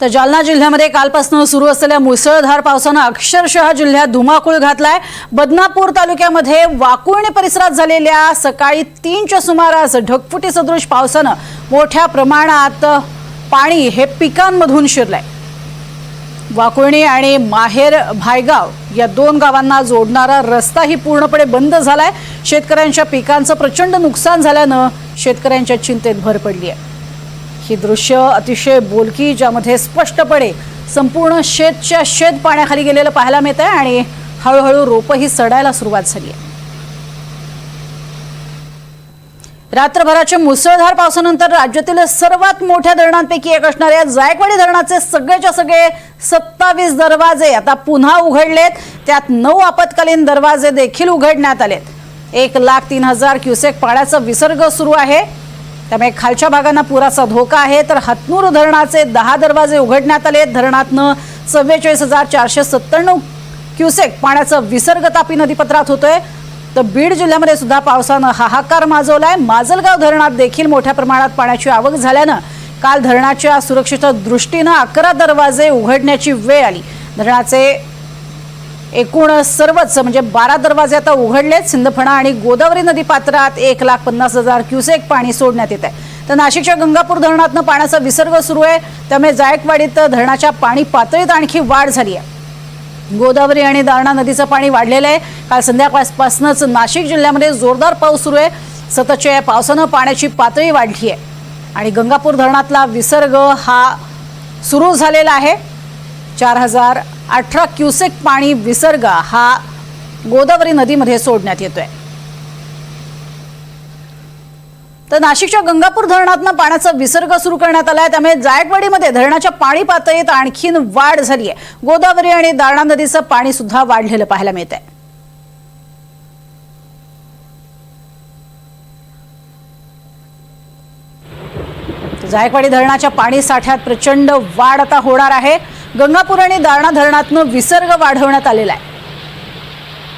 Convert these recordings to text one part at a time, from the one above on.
तर जालना जिल्ह्यामध्ये कालपासून सुरू असलेल्या मुसळधार पावसानं अक्षरशः जिल्ह्यात धुमाकूळ घातलाय. बदनापूर तालुक्यामध्ये वाकुळणी परिसरात झालेल्या सकाळी तीनच्या सुमारास ढगफुटी सदृश पावसानं मोठ्या प्रमाणात पाणी हे पिकांमधून शिरलंय. वाकुळणी आणि माहेर भायगाव या दोन गावांना जोडणारा रस्ताही पूर्णपणे बंद झालाय. शेतकऱ्यांच्या पिकांचं प्रचंड नुकसान झाल्यानं शेतकऱ्यांच्या चिंतेत भर पडली आहे ही दृश्य अतिशय बोलकी ज्यामध्ये स्पष्टपणे संपूर्ण शेतच्या शेत पाण्याखाली गेलेलं पाहायला मिळत आहे आणि हळूहळू रोपंही सडायला सुरुवात झाली आहे. रात्रभराच्या मुसळधार पावसानंतर राज्यातील सर्वात मोठ्या धरणांपैकी एक असणाऱ्या जायकवाडी धरणाचे सगळेच्या सगळे सत्तावीस दरवाजे आता पुन्हा उघडलेत. त्यात नऊ आपत्कालीन दरवाजे देखील उघडण्यात आलेत. एक लाख तीन हजार क्युसेक पाण्याचा विसर्ग सुरू आहे. त्यामुळे खालच्या भागांना पुराचा धोका आहे. तर हतनूर धरणाचे दहा दरवाजे उघडण्यात आले. धरणातनं चव्वेचाळीस हजार चारशे सत्त्याण्णव क्युसेक पाण्याचा विसर्ग तापी नदीपत्रात होतोय. तर बीड जिल्ह्यामध्ये सुद्धा पावसानं हाहाकार माजवलाय. माजलगाव धरणात देखील मोठ्या प्रमाणात पाण्याची आवक झाल्यानं काल धरणाच्या सुरक्षेच्या दृष्टीनं अकरा दरवाजे उघडण्याची वेळ आली. धरणाचे एकूण सर्वच म्हणजे बारा दरवाजे आता उघडलेत सिंदफणा आणि गोदावरी नदी पात्रात एक लाख पन्नास हजार क्युसेक पाणी सोडण्यात येत आहे तर नाशिकच्या गंगापूर धरणातनं पाण्याचा विसर्ग सुरू आहे. त्यामुळे जायकवाडीत धरणाच्या पाणी पातळीत आणखी वाढ झाली आहे. गोदावरी आणि दारणा नदीचं पाणी वाढलेलं आहे. काल संध्याकाळपासूनच नाशिक जिल्ह्यामध्ये जोरदार पाऊस सुरू आहे. सततच्या या पावसानं पाण्याची पातळी वाढली आहे. आणि गंगापूर धरणातला विसर्ग हा सुरू झालेला आहे. चार हजार अठरा क्युसेक पाणी विसर्ग हा गोदावरी नदीमध्ये सोडण्यात येतोय. तर नाशिकच्या गंगापूर धरणातनं पाण्याचा विसर्ग सुरू करण्यात आलाय. त्यामुळे जायकवाडीमध्ये धरणाच्या पाणी पातळीत आणखीन वाढ झाली आहे गोदावरी आणि दारणा नदीचं पाणी सुद्धा वाढलेलं पाहायला मिळत आहे जायकवाडी धरणाच्या पाणी साठ्यात प्रचंड वाढ आता होणार आहे. गंगापूर आणि दारणा धरणातनं विसर्ग वाढवण्यात आलेला आहे.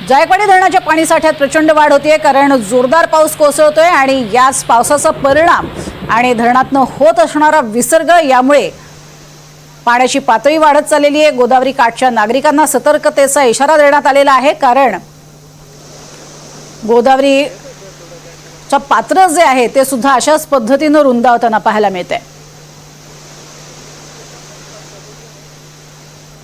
जायकवाडी धरणाच्या पाणी साठ्यात प्रचंड वाढ होतीये कारण जोरदार पाऊस कोसळतोय आणि याच पावसाचा परिणाम आणि धरणातनं होत असणारा विसर्ग यामुळे पाण्याची पातळी वाढत चाललेली आहे. गोदावरी काठच्या नागरिकांना सतर्कतेचा इशारा देण्यात आलेला आहे कारण गोदावरीचं पात्र जे आहे ते सुद्धा अशाच पद्धतीनं रुंदावताना पाहायला मिळतंय.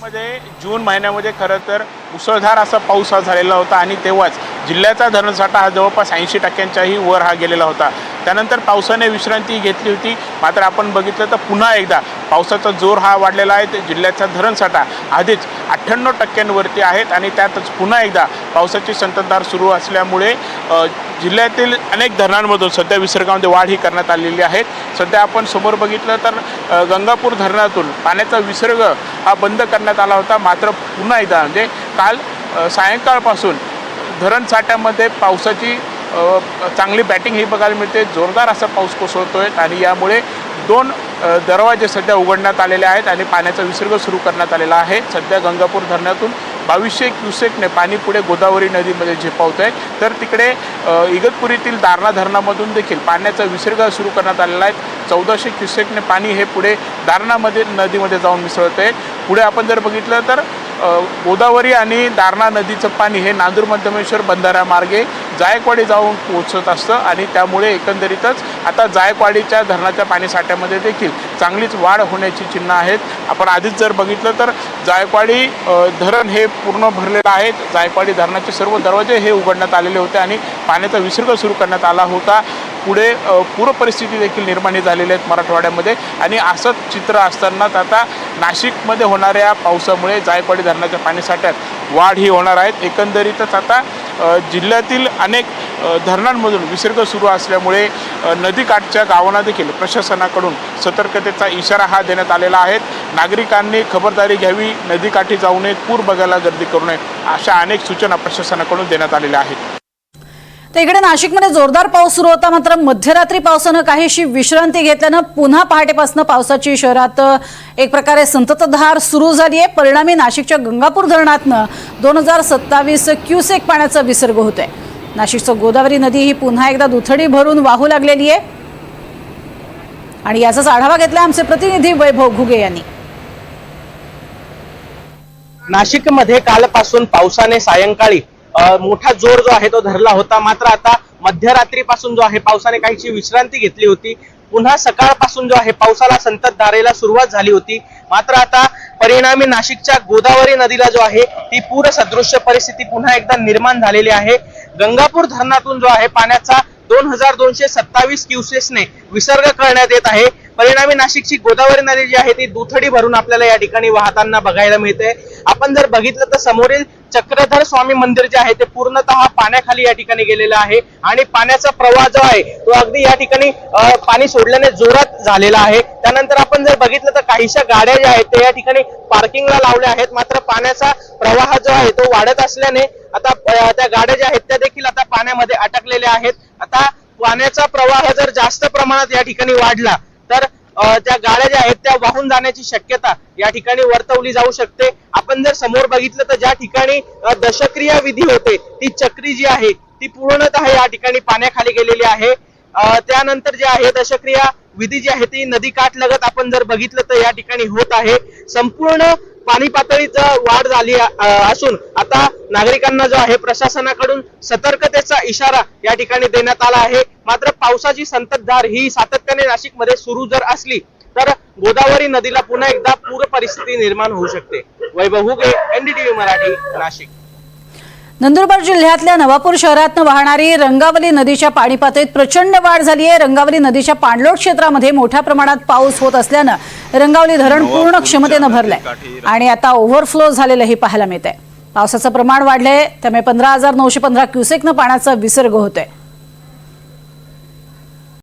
मध्ये जून महिन्यामध्ये खरं तर मुसळधार असा पाऊस हा झालेला होता आणि तेव्हाच जिल्ह्याचा धरणसाठा हा जवळपास ऐंशी टक्क्यांच्याही वर हा गेलेला होता. त्यानंतर पावसाने विश्रांती घेतली होती. मात्र आपण बघितलं तर पुन्हा एकदा पावसाचा जोर हा वाढलेला आहे. ते जिल्ह्याचा धरणसाठा आधीच अठ्ठ्याण्णव टक्क्यांवरती आहेत आणि त्यातच पुन्हा एकदा पावसाची संततधार सुरू असल्यामुळे जिल्ह्यातील अनेक धरणांमधून सध्या विसर्गामध्ये वाढ ही करण्यात आलेली आहे. सध्या आपण समोर बघितलं तर गंगापूर धरणातून पाण्याचा विसर्ग हा बंद करण्यात आला होता. मात्र पुन्हा एकदा म्हणजे काल सायंकाळपासून धरणसाठ्यामध्ये पावसाची चांगली बॅटिंग ही बघायला मिळते. जोरदार असा पाऊस कोसळतोय आणि यामुळे दोन दरवाजे सध्या उघडण्यात आलेले आहेत आणि पाण्याचा विसर्ग सुरू करण्यात आलेला आहे. सध्या गंगापूर धरणातून बावीसशे क्युसेकने पाणी पुढे गोदावरी नदीमध्ये झेपावत आहे तर तिकडे इगतपुरीतील दारणा धरणामधून देखील पाण्याचा विसर्ग सुरू करण्यात आलेला आहे. चौदाशे क्युसेकने पाणी हे पुढे दारणामध्ये नदीमध्ये जाऊन मिसळत आहे पुढे आपण जर बघितलं तर गोदावरी आणि दारणा नदीचं पाणी हे नांदूर मध्यमेश्वर बंधाऱ्यामार्गे जायकवाडी जाऊन पोहोचत असतं आणि त्यामुळे एकंदरीतच आता जायकवाडीच्या धरणाच्या पाणीसाठ्यामध्ये देखील चांगलीच वाढ होण्याची चिन्ह आहेत. आपण आधीच जर बघितलं तर जायकवाडी धरण हे पूर्ण भरलेलं आहे. जायकवाडी धरणाचे सर्व दरवाजे हे उघडण्यात आलेले होते आणि पाण्याचा विसर्ग सुरू करण्यात आला होता. पुढे पूरपरिस्थिती देखील निर्माण झालेली आहेत मराठवाड्यामध्ये. आणि असंच चित्र असतानाच आता नाशिकमध्ये होणाऱ्या पावसामुळे जायकवाडी धरणाच्या पाणीसाठ्यात वाढ ही होणार आहेत एकंदरीतच आता जिल्ह्यातील अनेक धरणांमधून विसर्ग सुरू असल्यामुळे नदीकाठच्या गावांना देखील प्रशासनाकडून सतर्कतेचा इशारा हा देण्यात आलेला आहे. नागरिकांनी खबरदारी घ्यावी नदीकाठी जाऊ नये पूर बघायला गर्दी करू नये अशा अनेक सूचना प्रशासनाकडून देण्यात आलेल्या आहेत. तर इकडे नाशिकमध्ये जोरदार पाऊस सुरू होता मात्र मध्यरात्री पावसानं काहीशी विश्रांती घेतल्यानं पुन्हा पहाटेपासून पावसाची शहरात एक प्रकारे संततधार सुरू झाली आहे परिणामी नाशिकच्या गंगापूर धरणातनं दोन हजार सत्तावीस क्युसेक पाण्याचा विसर्ग होतोय. नाशिकचं गोदावरी नदी ही पुन्हा एकदा दुथडी भरून वाहू लागलेली आहे. आणि याचाच आढावा घेतला आमचे प्रतिनिधी वैभव घुगे यांनी. नाशिकमध्ये कालपासून पावसाने सायंकाळी मोठा जोर जो आहे तो धरला होता. मात्र आता मध्यरात्रीपासून जो आहे पावसाने काहीची विश्रांती घेतली होती. पुन्हा सकाळपासून जो आहे पावसाला संततधारेला सुरुवात झाली होती. मात्र आता परिणामी नाशिकच्या गोदावरी नदीला जो आहे ती पूरसदृश्य परिस्थिती पुन्हा एकदा निर्माण झालेली आहे. गंगापूर धरणातून जो आहे पाण्याचा दोन हजार दोनशे सत्तावीस क्युसेसने विसर्ग करण्यात येत आहे. परिणामी नाशिकची गोदावरी नदी जी आहे ती दुथडी भरून आपल्याला या ठिकाणी वाहताना बघायला मिळते. आपण जर बघितलं तर समोरील चक्रधर स्वामी मंदिर जे आहे ते पूर्णतः पाण्याखाली या ठिकाणी गेलेलं आहे आणि पाण्याचा प्रवाह जो आहे तो अगदी या ठिकाणी पाणी सोडल्याने जोरात झालेला आहे. त्यानंतर आपण जर बघितलं तर काहीशा गाड्या ज्या आहेत त्या या ठिकाणी पार्किंगला लावल्या आहेत. मात्र पाण्याचा प्रवाह जो आहे तो वाढत असल्याने आता त्या गाड्या ज्या आहेत त्या देखील आता पाण्यामध्ये अटकलेल्या आहेत. आता पाण्याचा प्रवाह जर जास्त प्रमाणात या ठिकाणी वाढला त्या गाड्या ज्या आहेत त्या वाहून जाण्याची शक्यता या ठिकाणी वर्तवली जाऊ शकते. आपण जर समोर बघितलं तर ज्या ठिकाणी दशक्रिया विधी होते ती चक्री जी आहे ती पूर्णतः या ठिकाणी पाण्याखाली गेलेली आहे. त्यानंतर जे आहे दशक्रिया विधी जी आहे ती नदी काठ लगत आपण जर बघितलं तर या ठिकाणी होत आहे. संपूर्ण पाणी पातळीच वाढ झाली असून आता नागरिकांना जो आहे प्रशासनाकडून सतर्कतेचा इशारा या ठिकाणी देण्यात आला आहे. मात्र पावसाची संततधार ही सातत्याने नाशिकमध्ये सुरू जर असली तर गोदावरी नदीला पुन्हा एकदा पूर परिस्थिती निर्माण होऊ शकते. वैभव हुगे एनडीटीव्ही मराठी नाशिक. नंदुरबार जिल्ह्यातल्या नवापूर शहरातनं वाहणारी रंगावली नदीच्या पाणी पातळीत प्रचंड वाढ झाली आहे. रंगावली नदीच्या पाणलोट क्षेत्रामध्ये मोठ्या प्रमाणात पाऊस होत असल्यानं रंगावली धरण पूर्ण क्षमतेनं भरलंय. आणि आता ओव्हरफ्लो झालेलंही पाहायला मिळत आहे पावसाचं प्रमाण वाढलंय. त्यामुळे पंधरा हजार नऊशे पंधरा क्युसेकनं पाण्याचा विसर्ग होतोय.